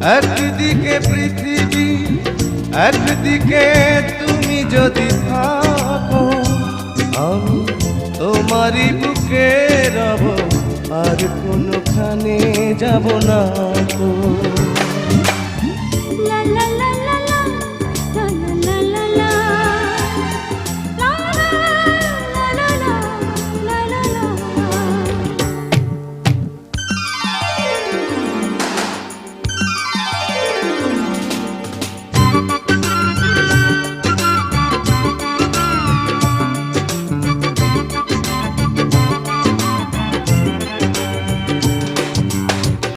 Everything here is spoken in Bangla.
একদিকে পৃথিবী, একদিকে তুমি যদি থাকো, আমি তোমারই বুকে রব আর কোনখানে যাব না তো।